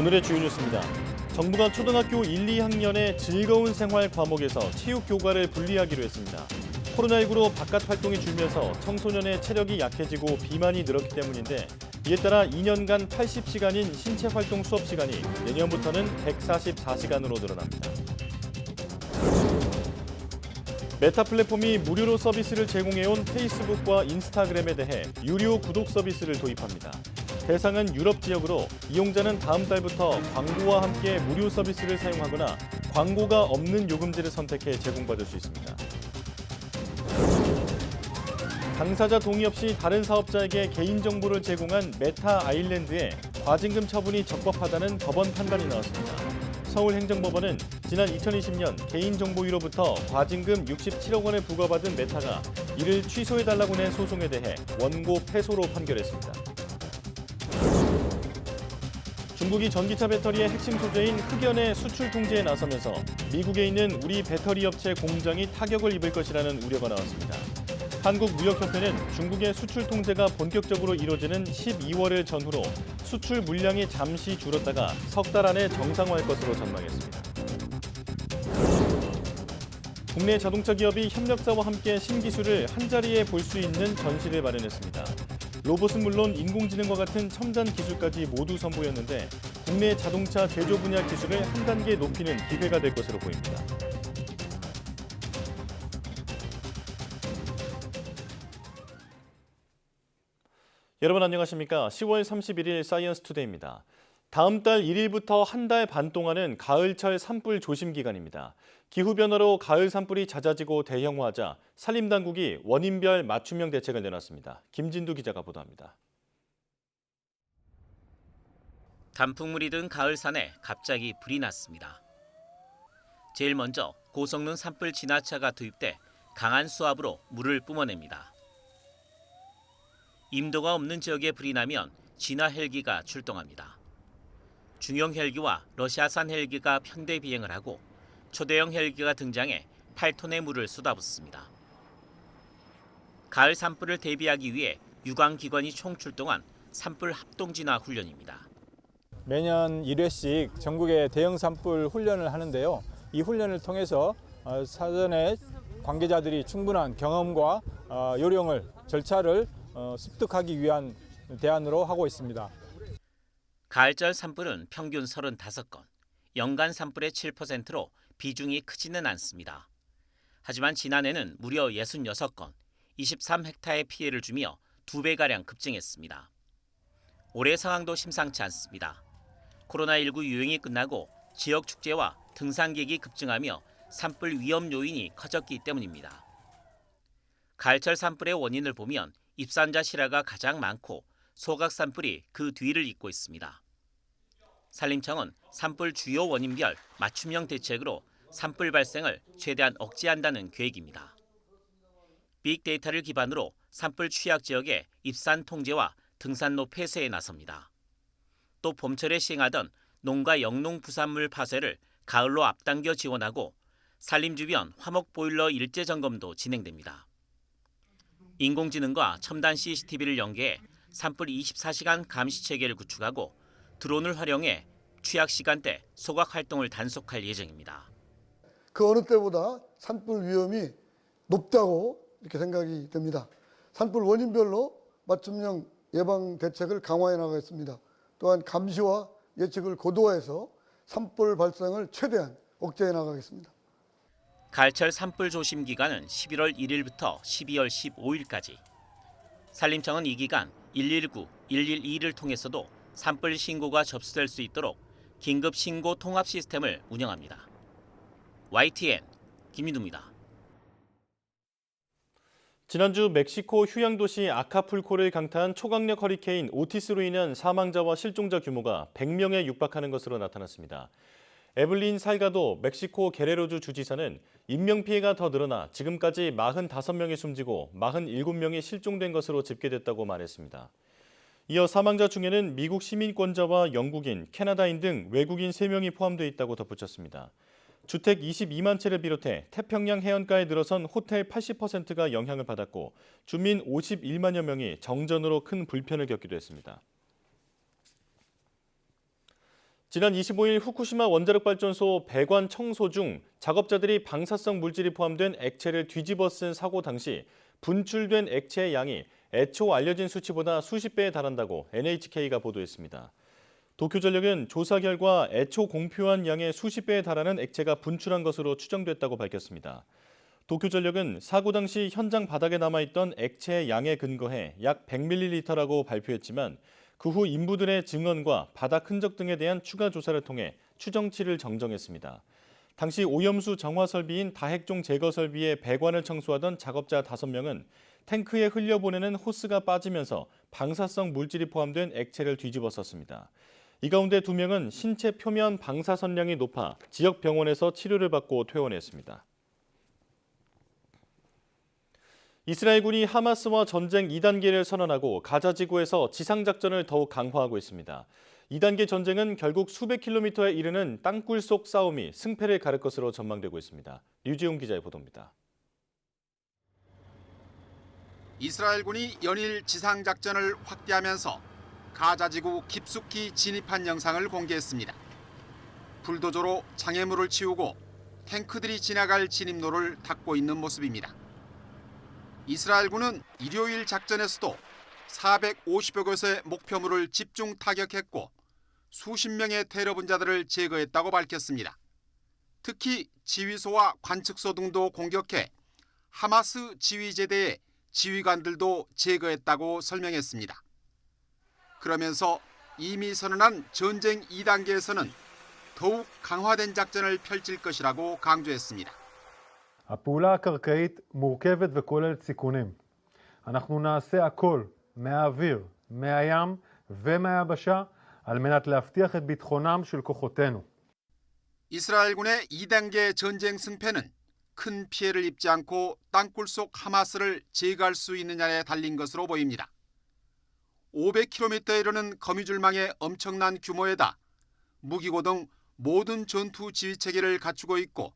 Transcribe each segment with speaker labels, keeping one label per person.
Speaker 1: 오늘의 주요 뉴스입니다. 정부가 초등학교 1, 2학년의 즐거운 생활 과목에서 체육 교과를 분리하기로 했습니다. 코로나19로 바깥 활동이 줄면서 청소년의 체력이 약해지고 비만이 늘었기 때문인데 이에 따라 2년간 80시간인 신체 활동 수업 시간이 내년부터는 144시간으로 늘어납니다. 메타 플랫폼이 무료로 서비스를 제공해온 페이스북과 인스타그램에 대해 유료 구독 서비스를 도입합니다. 대상은 유럽 지역으로 이용자는 다음 달부터 광고와 함께 무료 서비스를 사용하거나 광고가 없는 요금제를 선택해 제공받을 수 있습니다. 당사자 동의 없이 다른 사업자에게 개인정보를 제공한 메타 아일랜드에 과징금 처분이 적법하다는 법원 판단이 나왔습니다. 서울행정법원은 지난 2020년 개인정보위로부터 과징금 67억 원을 부과받은 메타가 이를 취소해달라고 낸 소송에 대해 원고 패소로 판결했습니다. 중국이 전기차 배터리의 핵심 소재인 흑연의 수출 통제에 나서면서 미국에 있는 우리 배터리 업체 공장이 타격을 입을 것이라는 우려가 나왔습니다. 한국무역협회는 중국의 수출 통제가 본격적으로 이뤄지는 12월을 전후로 수출 물량이 잠시 줄었다가 석 달 안에 정상화할 것으로 전망했습니다. 국내 자동차 기업이 협력사와 함께 신기술을 한자리에 볼 수 있는 전시를 마련했습니다. 로봇은 물론 인공지능과 같은 첨단 기술까지 모두 선보였는데 국내 자동차 제조 분야 기술을 한 단계 높이는 기회가 될 것으로 보입니다. 여러분 안녕하십니까? 10월 31일 사이언스 투데이입니다. 다음 달 1일부터 한 달 반 동안은 가을철 산불 조심 기간입니다. 기후 변화로 가을 산불이 잦아지고 대형화하자 산림당국이 원인별 맞춤형 대책을 내놨습니다. 김진두 기자가 보도합니다.
Speaker 2: 단풍물이 든 가을 산에 갑자기 불이 났습니다. 제일 먼저 고성능 산불 진화차가 투입돼 강한 수압으로 물을 뿜어냅니다. 임도가 없는 지역에 불이 나면 진화 헬기가 출동합니다. 중형 헬기와 러시아산 헬기가 편대 비행을 하고 초대형 헬기가 등장해 8톤의 물을 쏟아붓습니다. 가을 산불을 대비하기 위해 유관 기관이 총 출동한 산불 합동 진화 훈련입니다.
Speaker 3: 매년 1회씩 전국에 대형 산불 훈련을 하는데요. 이 훈련을 통해서 어, 사전에 관계자들이 충분한 경험과 어, 요령을 절차를 어, 습득하기 위한 대안으로 하고 있습니다.
Speaker 2: 가을철 산불은 평균 35건, 연간 산불의 7%로 비중이 크지는 않습니다. 하지만 지난해는 무려 66건, 23헥타의 피해를 주며 두 배가량 급증했습니다. 올해 상황도 심상치 않습니다. 코로나19 유행이 끝나고 지역 축제와 등산객이 급증하며 산불 위험 요인이 커졌기 때문입니다. 가을철 산불의 원인을 보면 입산자 실화가 가장 많고 소각 산불이 그 뒤를 잇고 있습니다. 산림청은 산불 주요 원인별 맞춤형 대책으로 산불 발생을 최대한 억제한다는 계획입니다. 빅데이터를 기반으로 산불 취약 지역의 입산 통제와 등산로 폐쇄에 나섭니다. 또 봄철에 시행하던 농가 영농 부산물 파쇄를 가을로 앞당겨 지원하고 산림 주변 화목 보일러 일제 점검도 진행됩니다. 인공지능과 첨단 CCTV를 연계해 산불 24시간 감시 체계를 구축하고 드론을 활용해 취약 시간대 소각 활동을 단속할 예정입니다.
Speaker 4: 그 어느 때보다 산불 위험이 높다고 이렇게 생각이 됩니다. 산불 원인별로 맞춤형 예방 대책을 강화해 나가겠습니다. 또한 감시와 예측을 고도화해서 산불 발생을 최대한 억제해 나가겠습니다.
Speaker 2: 가을철 산불 조심 기간은 11월 1일부터 12월 15일까지. 산림청은 이 기간 119, 112를 통해서도 산불 신고가 접수될 수 있도록 긴급 신고 통합 시스템을 운영합니다. YTN 김민두입니다.
Speaker 1: 지난주 멕시코 휴양 도시 아카풀코를 강타한 초강력 허리케인 오티스로 인한 사망자와 실종자 규모가 100명에 육박하는 것으로 나타났습니다. 에블린 살가도 멕시코 게레로주 주지사는 인명피해가 더 늘어나 지금까지 45명이 숨지고 47명이 실종된 것으로 집계됐다고 말했습니다. 이어 사망자 중에는 미국 시민권자와 영국인, 캐나다인 등 외국인 3명이 포함되어 있다고 덧붙였습니다. 주택 22만 채를 비롯해 태평양 해안가에 들어선 호텔 80%가 영향을 받았고 주민 51만여 명이 정전으로 큰 불편을 겪기도 했습니다. 지난 25일 후쿠시마 원자력 발전소 배관 청소 중 작업자들이 방사성 물질이 포함된 액체를 뒤집어 쓴 사고 당시 분출된 액체의 양이 애초 알려진 수치보다 수십 배에 달한다고 NHK가 보도했습니다. 도쿄전력은 조사 결과 애초 공표한 양의 수십 배에 달하는 액체가 분출한 것으로 추정됐다고 밝혔습니다. 도쿄전력은 사고 당시 현장 바닥에 남아있던 액체의 양에 근거해 약 100ml라고 발표했지만 그 후 인부들의 증언과 바닥 흔적 등에 대한 추가 조사를 통해 추정치를 정정했습니다. 당시 오염수 정화 설비인 다핵종 제거 설비의 배관을 청소하던 작업자 5명은 탱크에 흘려보내는 호스가 빠지면서 방사성 물질이 포함된 액체를 뒤집어 썼습니다. 이 가운데 2명은 신체 표면 방사선량이 높아 지역 병원에서 치료를 받고 퇴원했습니다. 이스라엘군이 하마스와 전쟁 2단계를 선언하고 가자 지구에서 지상 작전을 더욱 강화하고 있습니다. 2단계 전쟁은 결국 수백 킬로미터에 이르는 땅굴 속 싸움이 승패를 가를 것으로 전망되고 있습니다. 류지용 기자의 보도입니다.
Speaker 5: 이스라엘군이 연일 지상 작전을 확대하면서 가자 지구 깊숙이 진입한 영상을 공개했습니다. 불도저로 장애물을 치우고 탱크들이 지나갈 진입로를 닦고 있는 모습입니다. 이스라엘군은 일요일 작전에서도 450여 곳의 목표물을 집중 타격했고 수십 명의 테러 분자들을 제거했다고 밝혔습니다. 특히 지휘소와 관측소 등도 공격해 하마스 지휘제대의 지휘관들도 제거했다고 설명했습니다. 그러면서 이미 선언한 전쟁 2단계에서는 더욱 강화된 작전을 펼칠 것이라고 강조했습니다.
Speaker 6: הפעולה הקרקעית מורכבת וכוללת סיכונים. אנחנו נעשה הכל מהאוויר, מהים ומהיבשה על מנת להבטיח את ביטחונם של כוחותינו.
Speaker 5: 이스라엘군의 2단계 전쟁 승패는 큰 피해를 입지 않고 땅굴 속 하마스를 제거할 수 있느냐에 달린 것으로 보입니다. 500km에 이르는 거미줄망의 엄청난 규모에다 무기고 등 모든 전투 지휘 체계를 갖추고 있고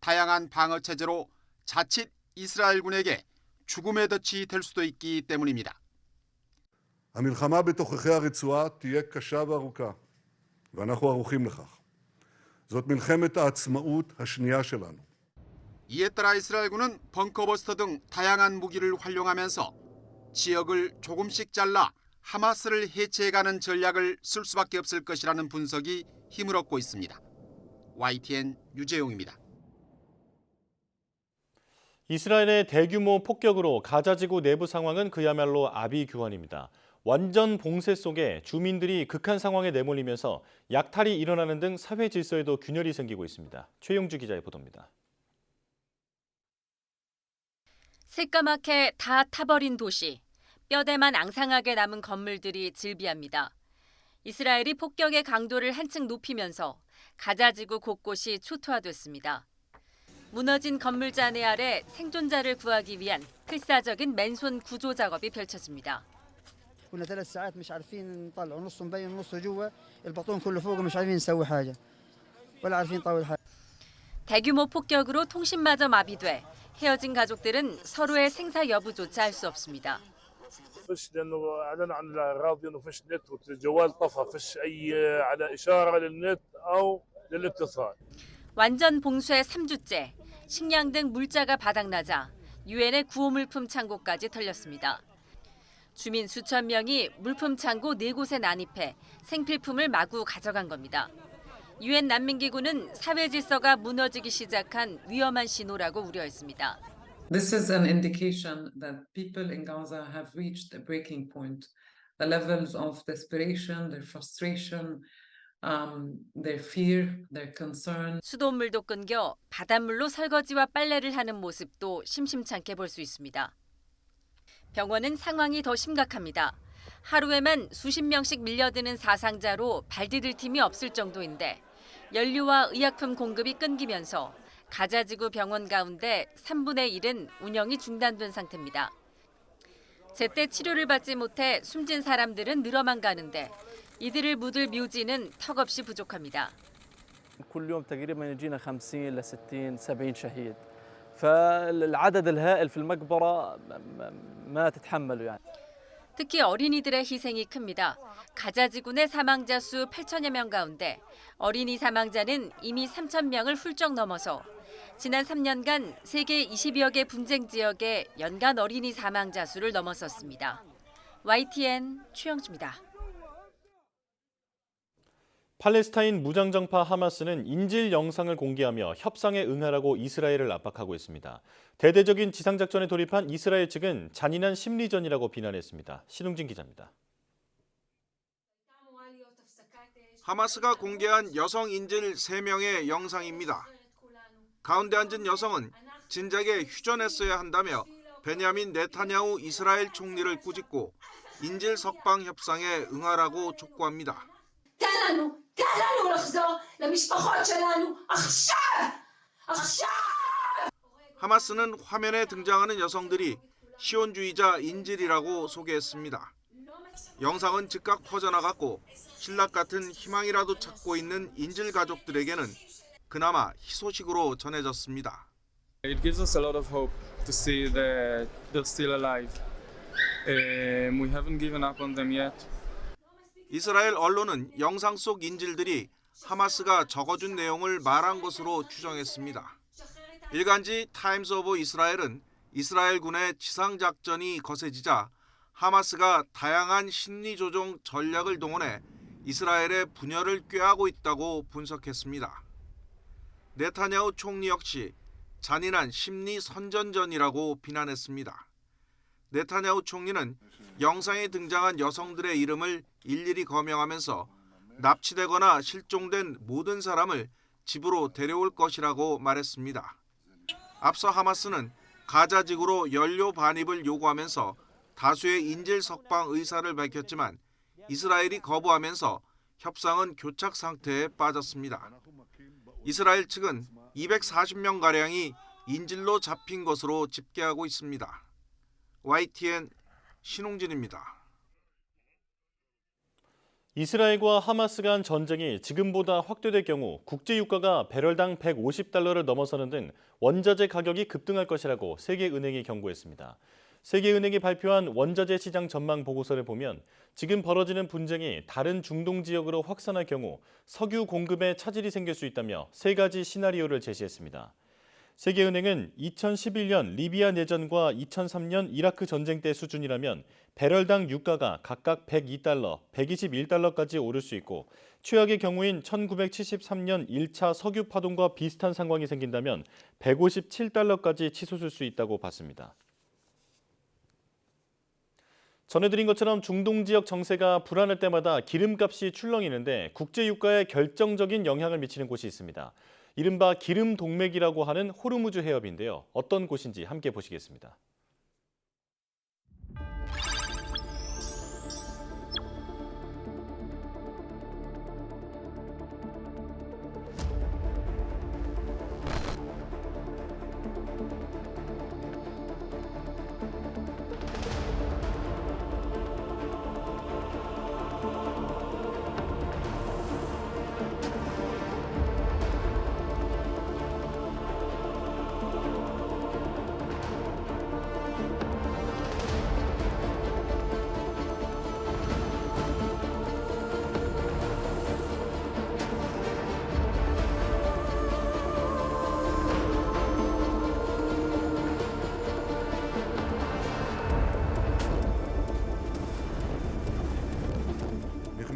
Speaker 5: 다양한 방어 체제로 자칫 이스라엘군에게 죽음의 덫이 될 수도 있기 때문입니다.
Speaker 7: המלחמה בתוככי הרצועה תהיה קשה וארוכה, ואנחנו ערוכים לכך. זאת מלחמת העצמאות השנייה שלנו.
Speaker 5: 이에 따라 이스라엘군은 벙커버스터 등 다양한 무기를 활용하면서 지역을 조금씩 잘라 하마스를 해체해가는 전략을 쓸 수밖에 없을 것이라는 분석이 힘을 얻고 있습니다. YTN 유재용입니다.
Speaker 1: 이스라엘의 대규모 폭격으로 가자지구 내부 상황은 그야말로 아비규환입니다. 완전 봉쇄 속에 주민들이 극한 상황에 내몰리면서 약탈이 일어나는 등 사회 질서에도 균열이 생기고 있습니다. 최용주 기자의 보도입니다.
Speaker 8: 새까맣게 다 타버린 도시, 뼈대만 앙상하게 남은 건물들이 즐비합니다. 이스라엘이 폭격의 강도를 한층 높이면서 가자지구 곳곳이 초토화됐습니다. 무너진 건물 잔해 아래 생존자를 구하기 위한 필사적인 맨손 구조 작업이 펼쳐집니다.
Speaker 9: كنا ثلاث ساعات مش عارفين نطلعوا نص مبين نصه جوا البطون كله فوق مش عارفين نسوي حاجه ولا عارفين نطول حاجه
Speaker 8: 대규모 폭격으로 통신마저 마비돼 헤어진 가족들은 서로의 생사 여부조차 알 수 없습니다.
Speaker 10: فش لانه اعلن عن الراديو انه فش نت والجوال طفى فش اي على اشاره للنت او للاتصال
Speaker 8: 완전 봉쇄 3주째 식량 등 물자가 바닥나자 유엔의 구호물품 창고까지 털렸습니다. 주민 수천 명이 물품 창고 네 곳에 난입해 생필품을 마구 가져간 겁니다. 유엔 난민기구는 사회 질서가 무너지기 시작한 위험한 신호라고 우려했습니다.
Speaker 11: This is an indication that people in Gaza have reached a breaking point. The levels of desperation, their frustration, um, their fear, their concern,
Speaker 8: 수돗물도 끊겨 바닷물로 설거지와 빨래를 하는 모습도 심심찮게 볼 수 있습니다. 병원은 상황이 더 심각합니다. 하루에만 수십 명씩 밀려드는 사상자로 발디딜 팀이 없을 정도인데 연료와 의약품 공급이 끊기면서 가자지구 병원 가운데 3분의 1은 운영이 중단된 상태입니다. 제때 치료를 받지 못해 숨진 사람들은 늘어만 가는데 이들을 묻을 묘지는 턱없이 부족합니다.
Speaker 3: كل يوم تقريبا يجينا 50 ل 60 70 شهيد فالعدد الهائل في المقبره ما تتحمله يعني
Speaker 8: 특히 어린이들의 희생이 큽니다. 가자 지군의 사망자 수 8천여 명 가운데 어린이 사망자는 이미 3천 명을 훌쩍 넘어서 지난 3년간 세계 20여 개 분쟁 지역의 연간 어린이 사망자 수를 넘어섰습니다. YTN 최영주입니다.
Speaker 1: 팔레스타인 무장정파 하마스는 인질 영상을 공개하며 협상에 응하라고 이스라엘을 압박하고 있습니다. 대대적인 지상작전에 돌입한 이스라엘 측은 잔인한 심리전이라고 비난했습니다. 신웅진 기자입니다.
Speaker 12: 하마스가 공개한 여성 인질 3명의 영상입니다. 가운데 앉은 여성은 진작에 휴전했어야 한다며 베냐민 네타냐후 이스라엘 총리를 꾸짖고 인질 석방 협상에 응하라고 촉구합니다.
Speaker 13: למשפחות שלנו עכשיו! עכשיו!
Speaker 12: 하마스는 화면에 등장하는 여성들이 시온주의자 인질이라고 소개했습니다. 영상은 즉각 퍼져나갔고 신락 같은 희망이라도 찾고 있는 인질 가족들에게는 그나마 희소식으로 전해졌습니다.
Speaker 14: It gives us a lot of hope to see that they're still alive. Um, we haven't given up on them yet.
Speaker 12: 이스라엘 언론은 영상 속 인질들이 하마스가 적어준 내용을 말한 것으로 추정했습니다. 일간지 타임스 오브 이스라엘은 이스라엘 군의 지상 작전이 거세지자 하마스가 다양한 심리 조종 전략을 동원해 이스라엘의 분열을 꾀하고 있다고 분석했습니다. 네타냐후 총리 역시 잔인한 심리 선전전이라고 비난했습니다. 네타냐후 총리는 영상에 등장한 여성들의 이름을 일일이 거명하면서 납치되거나 실종된 모든 사람을 집으로 데려올 것이라고 말했습니다. 앞서 하마스는 가자 지구로 연료 반입을 요구하면서 다수의 인질 석방 의사를 밝혔지만 이스라엘이 거부하면서 협상은 교착 상태에 빠졌습니다. 이스라엘 측은 240명 가량이 인질로 잡힌 것으로 집계하고 있습니다. YTN 신홍진입니다.
Speaker 1: 이스라엘과 하마스 간 전쟁이 지금보다 확대될 경우 국제 유가가 배럴당 150달러를 넘어서는 등 원자재 가격이 급등할 것이라고 세계은행이 경고했습니다. 세계은행이 발표한 원자재 시장 전망 보고서를 보면 지금 벌어지는 분쟁이 다른 중동 지역으로 확산할 경우 석유 공급에 차질이 생길 수 있다며 세 가지 시나리오를 제시했습니다. 세계은행은 2011년 리비아 내전과 2003년 이라크 전쟁 때 수준이라면 배럴당 유가가 각각 102달러, 121달러까지 오를 수 있고 최악의 경우인 1973년 1차 석유 파동과 비슷한 상황이 생긴다면 157달러까지 치솟을 수 있다고 봤습니다. 전해드린 것처럼 중동 지역 정세가 불안할 때마다 기름값이 출렁이는데 국제 유가에 결정적인 영향을 미치는 곳이 있습니다. 이른바 기름 동맥이라고 하는 호르무즈 해협인데요. 어떤 곳인지 함께 보시겠습니다.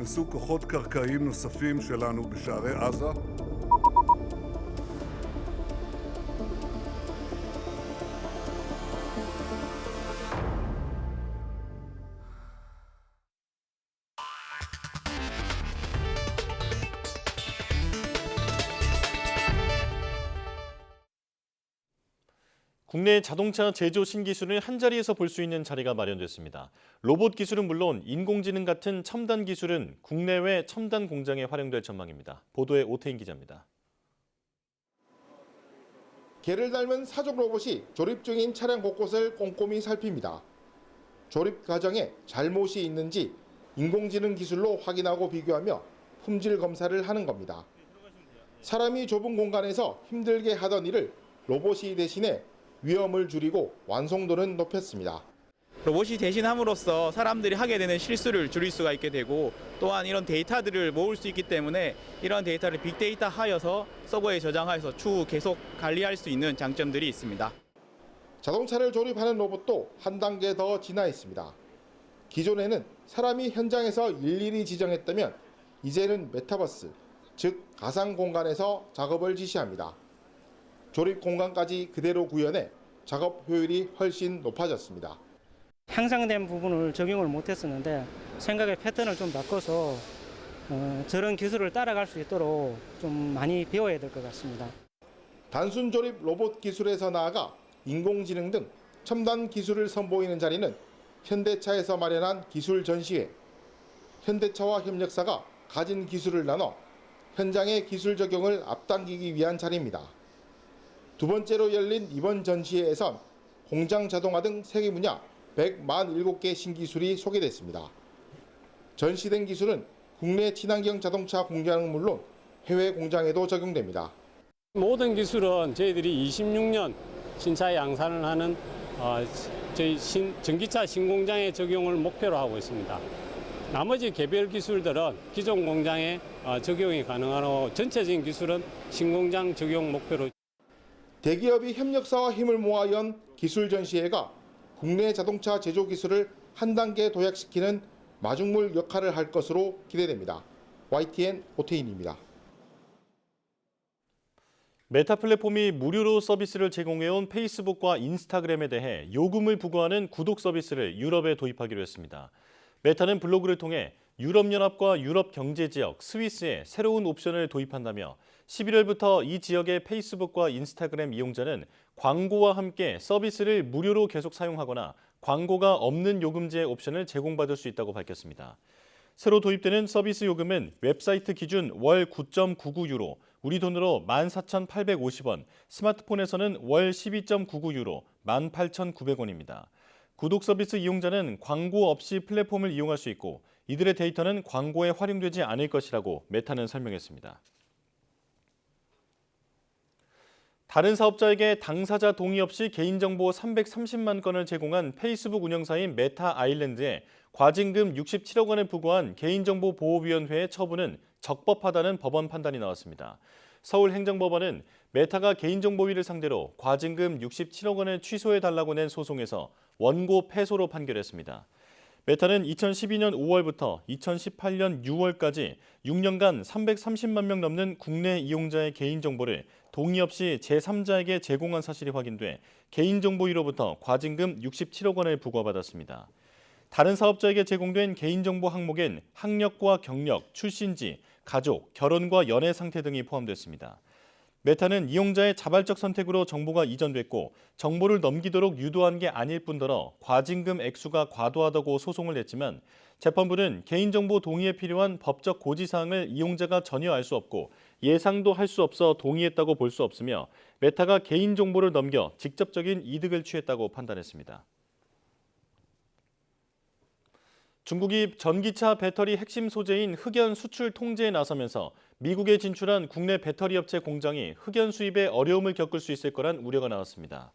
Speaker 7: נכנסו כוחות קרקעיים נוספים שלנו בשערי עזה
Speaker 1: 국내 자동차 제조 신기술을 한자리에서 볼 수 있는 자리가 마련됐습니다. 로봇 기술은 물론 인공지능 같은 첨단 기술은 국내외 첨단 공장에 활용될 전망입니다. 보도에 오태인 기자입니다.
Speaker 15: 개를 닮은 사족 로봇이 조립 중인 차량 곳곳을 꼼꼼히 살핍니다. 조립 과정에 잘못이 있는지 인공지능 기술로 확인하고 비교하며 품질 검사를 하는 겁니다. 사람이 좁은 공간에서 힘들게 하던 일을 로봇이 대신해 위험을 줄이고 완성도는 높였습니다.
Speaker 16: 로봇이 대신함으로써 사람들이 하게 되는 실수를 줄일 수가 있게 되고 또한 이런 데이터들을 모을 수 있기 때문에 이런 데이터를 빅데이터 하여서 서버에 저장하여서 추후 계속 관리할 수 있는 장점들이 있습니다.
Speaker 15: 자동차를 조립하는 로봇도 한 단계 더 진화했습니다. 기존에는 사람이 현장에서 일일이 지정했다면 이제는 메타버스, 즉 가상 공간에서 작업을 지시합니다. 조립 공간까지 그대로 구현해 작업 효율이 훨씬 높아졌습니다.
Speaker 17: 향상된 부분을 적용을 못했었는데 생각의 패턴을 좀 바꿔서 어, 저런 기술을 따라갈 수 있도록 좀 많이 배워야 될 것 같습니다.
Speaker 15: 단순 조립 로봇 기술에서 나아가 인공지능 등 첨단 기술을 선보이는 자리는 현대차에서 마련한 기술 전시회. 현대차와 협력사가 가진 기술을 나눠 현장의 기술 적용을 앞당기기 위한 자리입니다. 두 번째로 열린 이번 전시회에선 공장 자동화 등 세계 분야 147개 신기술이 소개됐습니다. 전시된 기술은 국내 친환경 자동차 공장은 물론 해외 공장에도 적용됩니다.
Speaker 18: 모든 기술은 저희들이 26년 신차 양산을 하는 어, 저희 신, 전기차 신공장에 적용을 목표로 하고 있습니다. 나머지 개별 기술들은 기존 공장에 어, 적용이 가능하고 전체적인 기술은 신공장 적용 목표로
Speaker 15: 대기업이 협력사와 힘을 모아 연 기술 전시회가 국내 자동차 제조 기술을 한 단계 도약시키는 마중물 역할을 할 것으로 기대됩니다. YTN 오태인입니다.
Speaker 1: 메타 플랫폼이 무료로 서비스를 제공해온 페이스북과 인스타그램에 대해 요금을 부과하는 구독 서비스를 유럽에 도입하기로 했습니다. 메타는 블로그를 통해 유럽연합과 유럽경제지역 스위스에 새로운 옵션을 도입한다며 11월부터 이 지역의 페이스북과 인스타그램 이용자는 광고와 함께 서비스를 무료로 계속 사용하거나 광고가 없는 요금제 옵션을 제공받을 수 있다고 밝혔습니다. 새로 도입되는 서비스 요금은 웹사이트 기준 월 9.99유로, 우리 돈으로 14,850원, 스마트폰에서는 월 12.99유로, 18,900원입니다. 구독 서비스 이용자는 광고 없이 플랫폼을 이용할 수 있고 이들의 데이터는 광고에 활용되지 않을 것이라고 메타는 설명했습니다. 다른 사업자에게 당사자 동의 없이 개인정보 330만 건을 제공한 페이스북 운영사인 메타 아일랜드에 과징금 67억 원을 부과한 개인정보 보호위원회의 처분은 적법하다는 법원 판단이 나왔습니다. 서울행정법원은 메타가 개인정보위를 상대로 과징금 67억 원을 취소해달라고 낸 소송에서 원고 패소로 판결했습니다. 메타는 2012년 5월부터 2018년 6월까지 6년간 330만 명 넘는 국내 이용자의 개인정보를 동의 없이 제3자에게 제공한 사실이 확인돼 개인정보위로부터 과징금 67억 원을 부과받았습니다. 다른 사업자에게 제공된 개인정보 항목엔 학력과 경력, 출신지, 가족, 결혼과 연애 상태 등이 포함됐습니다. 메타는 이용자의 자발적 선택으로 정보가 이전됐고 정보를 넘기도록 유도한 게 아닐 뿐더러 과징금 액수가 과도하다고 소송을 냈지만 재판부는 개인정보 동의에 필요한 법적 고지사항을 이용자가 전혀 알 수 없고 예상도 할 수 없어 동의했다고 볼 수 없으며 메타가 개인정보를 넘겨 직접적인 이득을 취했다고 판단했습니다. 중국이 전기차 배터리 핵심 소재인 흑연 수출 통제에 나서면서 미국에 진출한 국내 배터리 업체 공장이 흑연 수입에 어려움을 겪을 수 있을 거란 우려가 나왔습니다.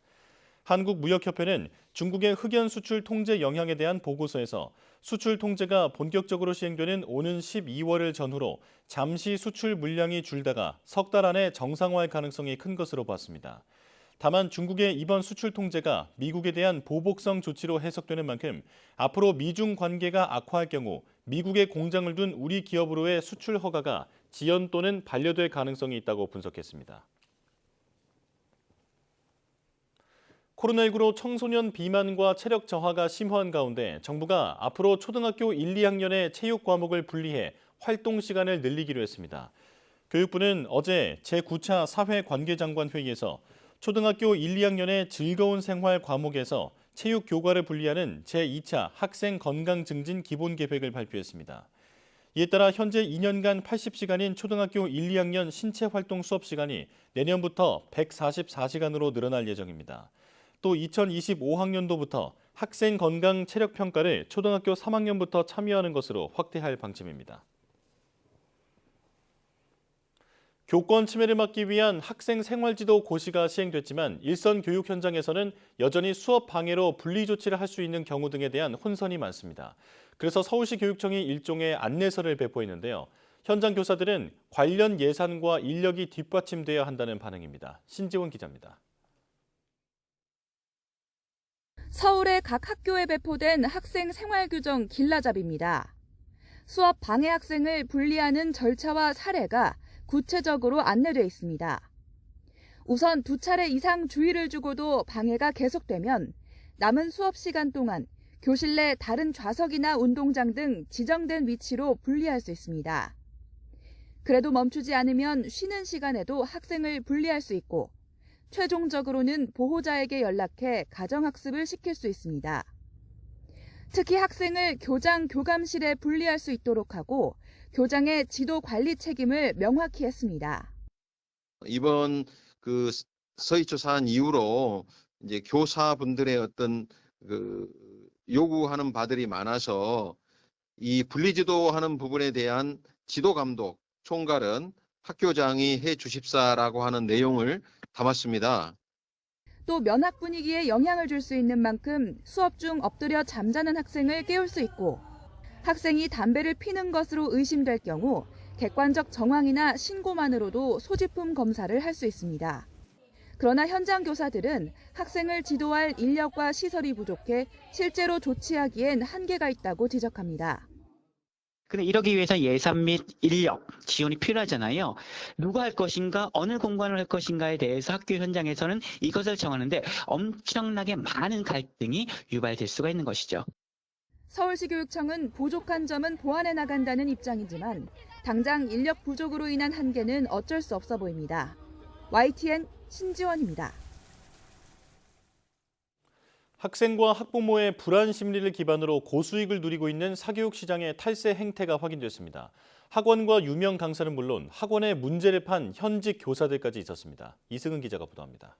Speaker 1: 한국무역협회는 중국의 흑연 수출 통제 영향에 대한 보고서에서 수출 통제가 본격적으로 시행되는 오는 12월을 전후로 잠시 수출 물량이 줄다가 석 달 안에 정상화할 가능성이 큰 것으로 봤습니다. 다만 중국의 이번 수출 통제가 미국에 대한 보복성 조치로 해석되는 만큼 앞으로 미중 관계가 악화할 경우 미국에 공장을 둔 우리 기업으로의 수출 허가가 지연 또는 반려될 가능성이 있다고 분석했습니다. 코로나19로 청소년 비만과 체력 저하가 심화한 가운데 정부가 앞으로 초등학교 1, 2학년의 체육 과목을 분리해 활동 시간을 늘리기로 했습니다. 교육부는 어제 제9차 사회관계장관 회의에서 초등학교 1, 2학년의 즐거운 생활 과목에서 체육 교과를 분리하는 제2차 학생 건강 증진 기본 계획을 발표했습니다. 이에 따라 현재 2년간 80시간인 초등학교 1, 2학년 신체 활동 수업 시간이 내년부터 144시간으로 늘어날 예정입니다. 또 2025학년도부터 학생 건강 체력 평가를 초등학교 3학년부터 참여하는 것으로 확대할 방침입니다. 교권 침해를 막기 위한 학생 생활지도 고시가 시행됐지만 일선 교육 현장에서는 여전히 수업 방해로 분리 조치를 할 수 있는 경우 등에 대한 혼선이 많습니다. 그래서 서울시 교육청이 일종의 안내서를 배포했는데요. 현장 교사들은 관련 예산과 인력이 뒷받침돼야 한다는 반응입니다. 신지원 기자입니다.
Speaker 19: 서울의 각 학교에 배포된 학생 생활 규정 길라잡입니다. 수업 방해 학생을 분리하는 절차와 사례가 구체적으로 안내돼 있습니다. 우선 두 차례 이상 주의를 주고도 방해가 계속되면 남은 수업 시간 동안 교실 내 다른 좌석이나 운동장 등 지정된 위치로 분리할 수 있습니다. 그래도 멈추지 않으면 쉬는 시간에도 학생을 분리할 수 있고 최종적으로는 보호자에게 연락해 가정학습을 시킬 수 있습니다. 특히 학생을 교장 교감실에 분리할 수 있도록 하고 교장의 지도 관리 책임을 명확히 했습니다.
Speaker 20: 이번 그 서희초 사안 이후로 이제 교사분들의 어떤 그 요구하는 바들이 많아서 이 분리지도하는 부분에 대한 지도 감독 총괄은 학교장이 해 주십사라고 하는 내용을 담았습니다.
Speaker 19: 또 면학 분위기에 영향을 줄 수 있는 만큼 수업 중 엎드려 잠자는 학생을 깨울 수 있고 학생이 담배를 피는 것으로 의심될 경우 객관적 정황이나 신고만으로도 소지품 검사를 할 수 있습니다. 그러나 현장 교사들은 학생을 지도할 인력과 시설이 부족해 실제로 조치하기엔 한계가 있다고 지적합니다.
Speaker 21: 근데 이러기 위해서 예산 및 인력 지원이 필요하잖아요. 누가 할 것인가, 어느 공간을 할 것인가에 대해서 학교 현장에서는 이것을 정하는데 엄청나게 많은 갈등이 유발될 수가 있는 것이죠.
Speaker 19: 서울시 교육청은 부족한 점은 보완해 나간다는 입장이지만 당장 인력 부족으로 인한 한계는 어쩔 수 없어 보입니다. YTN 신지원입니다.
Speaker 1: 학생과 학부모의 불안 심리를 기반으로 고수익을 누리고 있는 사교육 시장의 탈세 행태가 확인됐습니다. 학원과 유명 강사는 물론 학원의 문제를 판 현직 교사들까지 있었습니다. 이승은 기자가 보도합니다.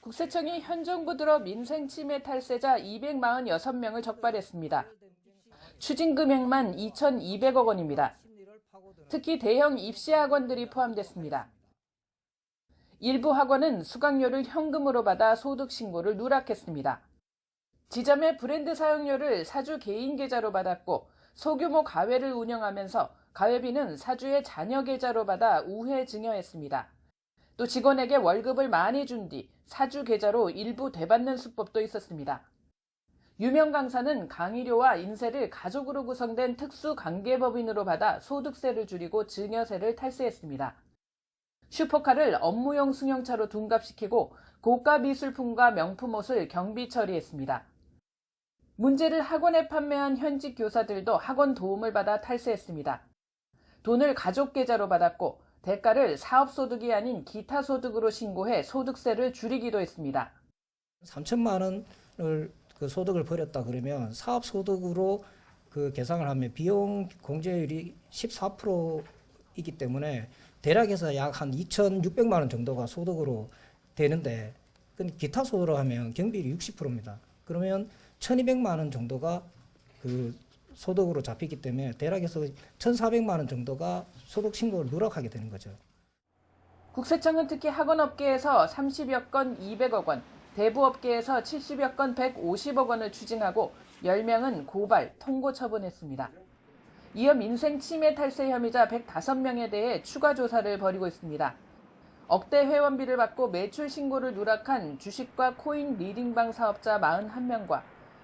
Speaker 22: 국세청이 현 정부 들어 민생 침해 탈세자 246명을 적발했습니다. 추진 금액만 2,200억 원입니다. 특히 대형 입시 학원들이 포함됐습니다. 일부 학원은 수강료를 현금으로 받아 소득 신고를 누락했습니다. 지점의 브랜드 사용료를 사주 개인 계좌로 받았고 소규모 가회를 운영하면서 가회비는 사주의 자녀 계좌로 받아 우회 증여했습니다. 또 직원에게 월급을 많이 준 뒤 사주 계좌로 일부 되받는 수법도 있었습니다. 유명 강사는 강의료와 인세를 가족으로 구성된 특수 관계법인으로 받아 소득세를 줄이고 증여세를 탈세했습니다. 슈퍼카를 업무용 승용차로 둔갑시키고 고가 미술품과 명품 옷을 경비 처리했습니다. 문제를 학원에 판매한 현직 교사들도 학원 도움을 받아 탈세했습니다. 돈을 가족 계좌로 받았고 대가를 사업소득이 아닌 기타 소득으로 신고해 소득세를 줄이기도 했습니다.
Speaker 23: 3천만 원을 그 소득을 벌였다 그러면 사업 소득으로 그 계산을 하면 비용 공제율이 14%이기 때문에 대략해서 약 한 2,600만 원 정도가 소득으로 되는데 근데 기타 소득으로 하면 경비율이 60%입니다. 그러면 1,200만 원 정도가 그 소득으로 잡히기 때문에 대략해서 1,400만 원 정도가 소득 신고를 누락하게 되는 거죠.
Speaker 22: 국세청은 특히 학원업계에서 30여 건 200억 원, 대부업계에서 70여 건 150억 원을 추징하고 10명은 고발, 통고 처분했습니다. 이어 민생 침해 탈세 혐의자 105명에 대해 추가 조사를 벌이고 있습니다. 억대 회원비를 받고 매출 신고를 누락한 주식과 코인 리딩방 사업자 41명과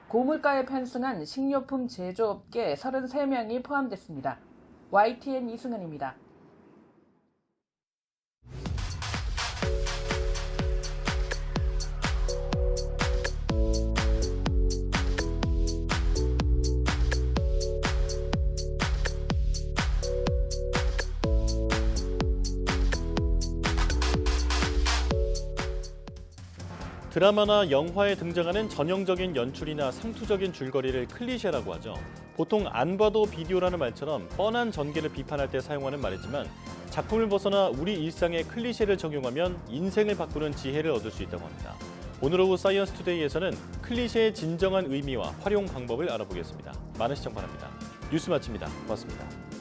Speaker 22: 고물가에 편승한 식료품 제조업계 33명이 포함됐습니다. YTN 이승은입니다.
Speaker 1: 드라마나 영화에 등장하는 전형적인 연출이나 상투적인 줄거리를 클리셰라고 하죠. 보통 안 봐도 비디오라는 말처럼 뻔한 전개를 비판할 때 사용하는 말이지만 작품을 벗어나 우리 일상에 클리셰를 적용하면 인생을 바꾸는 지혜를 얻을 수 있다고 합니다. 오늘 오후 사이언스 투데이에서는 클리셰의 진정한 의미와 활용 방법을 알아보겠습니다. 많은 시청 바랍니다. 뉴스 마칩니다. 고맙습니다.